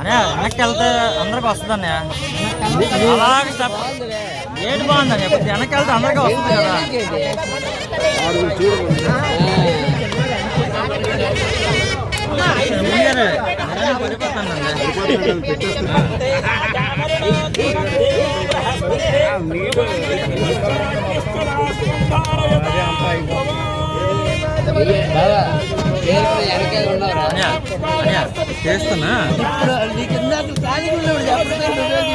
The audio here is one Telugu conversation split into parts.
అనే వెనక్కి వెళ్తే అందరికి వస్తుంది అన్నయ్య. అలాగే స్టెప్ ఏంటి బాగుంది వెనక్కి వెళ్తే అందరికీ వస్తుంది కదా. చేస్తున్నా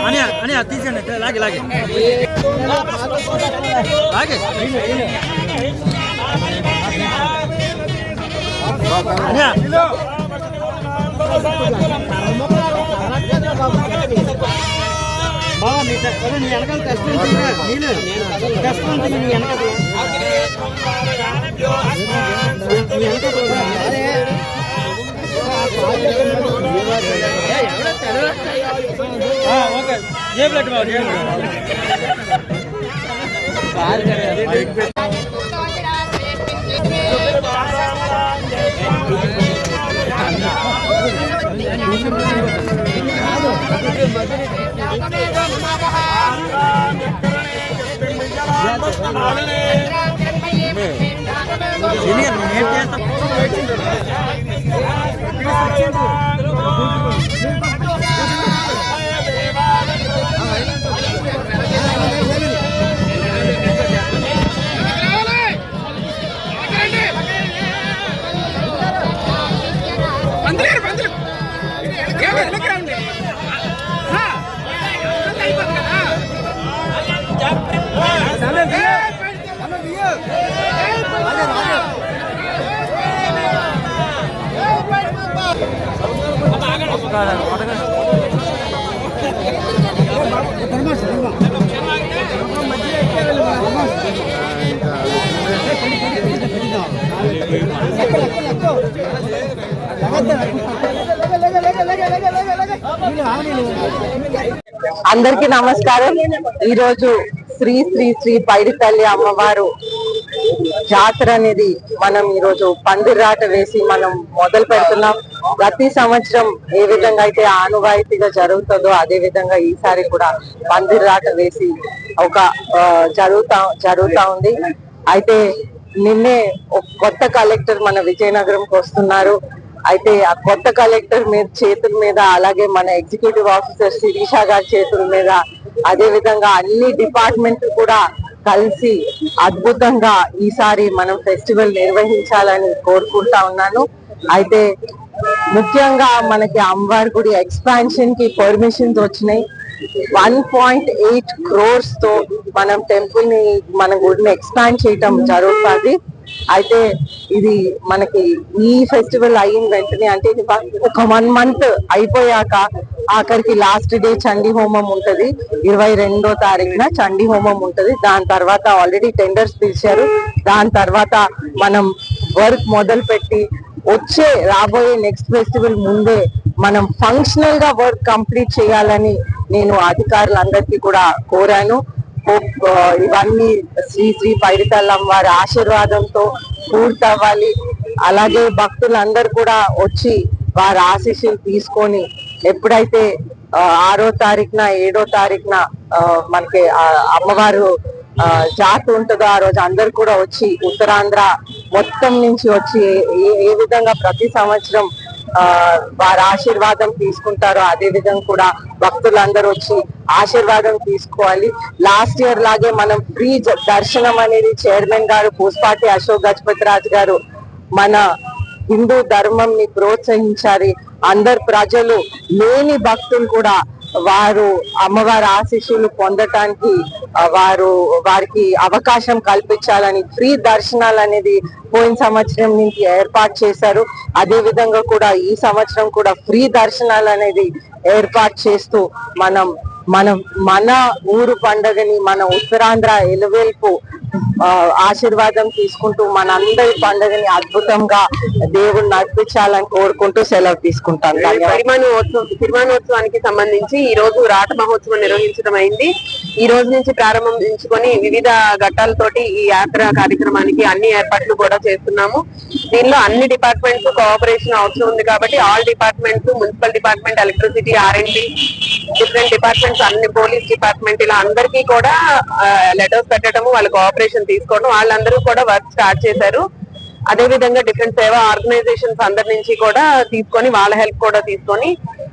అన్నయ్య అన్నయ్య తీసేయండి లాగే లాగే లాగే అన్నయ్య బాబా నీ నీ వెనకాల కష్టం ఉంటుందిగా? నీళ్ళు ఉంటుంది నీ వెనకాల నీ వెనకాల ఓకే బాబు Hallelujah. అందరికీ నమస్కారం. ఈరోజు శ్రీ శ్రీ శ్రీ పైడితల్లి అమ్మవారు జాతర అనేది మనం ఈరోజు పందిరాట వేసి మనం మొదలు పెడుతున్నాం. ప్రతి సంవత్సరం ఏ విధంగా అయితే ఆనువాయితీగా జరుగుతుందో అదే విధంగా ఈసారి కూడా పందిరాట వేసి ఒక జరుగుతా జరుగుతా ఉంది. అయితే నిన్నే కొత్త కలెక్టర్ మన విజయనగరంకి వస్తున్నారు. అయితే ఆ కొత్త కలెక్టర్ మీద చేతుల మీద అలాగే మన ఎగ్జిక్యూటివ్ ఆఫీసర్ శిరీష గారి చేతుల మీద అదే విధంగా అన్ని డిపార్ట్మెంట్లు కూడా కలిసి అద్భుతంగా ఈసారి మనం ఫెస్టివల్ నిర్వహించాలని కోరుకుంటా ఉన్నాను. అయితే ముఖ్యంగా మనకి అమ్మవారి గుడి ఎక్స్పాన్షన్కి పర్మిషన్స్ వచ్చినాయి. వన్ పాయింట్ ఎయిట్ క్రోర్స్తో మనం టెంపుల్ని మన గుడిని ఎక్స్పాండ్ చేయటం జరుగుతుంది. అయితే ఇది మనకి ఈ ఫెస్టివల్ అయిన వెంటనే అంటే ఇది ఒక వన్ మంత్ అయిపోయాక ఆఖరికి లాస్ట్ డే చండీ హోమం ఉంటది. ఇరవై రెండో తారీఖున చండీ హోమం ఉంటది. దాని తర్వాత ఆల్రెడీ టెండర్స్ పిలిచారు. దాని తర్వాత మనం వర్క్ మొదలు పెట్టి వచ్చే రాబోయే నెక్స్ట్ ఫెస్టివల్ ముందే మనం ఫంక్షనల్గా వర్క్ కంప్లీట్ చేయాలని నేను అధికారులందరికీ కూడా కోరాను. Hope, ఇవన్నీ శ్రీ శ్రీ పైడితల్లం వారి ఆశీర్వాదంతో పూర్తవ్వాలి. అలాగే భక్తులందరూ కూడా వచ్చి వారి ఆశీస్సులు తీసుకొని ఎప్పుడైతే ఆరో తారీఖున ఏడో తారీఖున మనకి అమ్మవారు జాతర ఉంటుందో ఆ రోజు అందరు కూడా వచ్చి ఉత్తరాంధ్ర మొత్తం నుంచి వచ్చి ఏ- ఏ- విధంగా ప్రతి సంవత్సరం వారు వారి ఆశీర్వాదం తీసుకుంటారో అదే విధంగా కూడా భక్తులందరూ వచ్చి ఆశీర్వాదం తీసుకోవాలి. లాస్ట్ ఇయర్ లాగే మనం ఫ్రీ దర్శనం అనేది చైర్మన్ గారు పూసపాటి అశోక్ గజపతి రాజు గారు మన హిందూ ధర్మం ని ప్రోత్సహించాలి అందరు ప్రజలు లేని భక్తులు కూడా వారు అమ్మవారి ఆశీస్సులు పొందటానికి వారు వారికి అవకాశం కల్పించాలని ఫ్రీ దర్శనాలు అనేది పోయిన సంవత్సరం నుంచి ఏర్పాటు చేశారు. అదే విధంగా కూడా ఈ సంవత్సరం కూడా ఫ్రీ దర్శనాలు అనేది ఏర్పాటు చేస్తూ మనం మనం మన ఊరు పండగని మన ఉత్తరాంధ్ర ఎలువేల్పు ఆశీర్వాదం తీసుకుంటూ మన అందరి పండుగని అద్భుతంగా దేవుడు నడిపించాలని కోరుకుంటూ సెలవు తీసుకుంటాను. పరిమాణోత్సవం తిరుమానోత్సవానికి సంబంధించి ఈ రోజు రాట మహోత్సవం నిర్వహించడం అయింది. ఈ రోజు నుంచి ప్రారంభించుకొని వివిధ ఘట్టాలతోటి ఈ యాత్ర కార్యక్రమానికి అన్ని ఏర్పాట్లు కూడా చేస్తున్నాము. దీనిలో అన్ని డిపార్ట్మెంట్స్ కోఆపరేషన్ అవసరం ఉంది కాబట్టి all departments municipal department electricity RMD different departments అన్ని పోలీస్ డిపార్ట్మెంట్ ఇలా అందరికీ కూడా లెటర్స్ పెట్టడము వాళ్ళ కోఆపరేషన్ తీసుకోవడం వాళ్ళందరూ కూడా వర్క్ స్టార్ట్ చేశారు. అదే విధంగా డిఫరెంట్ సేవా ఆర్గనైజేషన్స్ అందరి నుంచి కూడా తీసుకొని వాళ్ళ హెల్ప్ కూడా తీసుకొని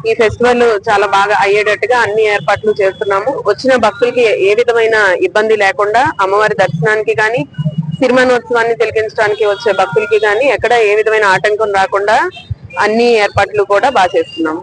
ఈ ఫెస్టివల్ చాలా బాగా అయ్యేటట్టుగా అన్ని ఏర్పాట్లు చేస్తున్నాము. వచ్చిన భక్తులకి ఏ విధమైన ఇబ్బంది లేకుండా అమ్మవారి దర్శనానికి కానీ సిరిమానోత్సవాన్ని తిలకించడానికి వచ్చే భక్తులకి కానీ ఎక్కడ ఏ విధమైన ఆటంకం రాకుండా అన్ని ఏర్పాట్లు కూడా బాగా చేస్తున్నాము.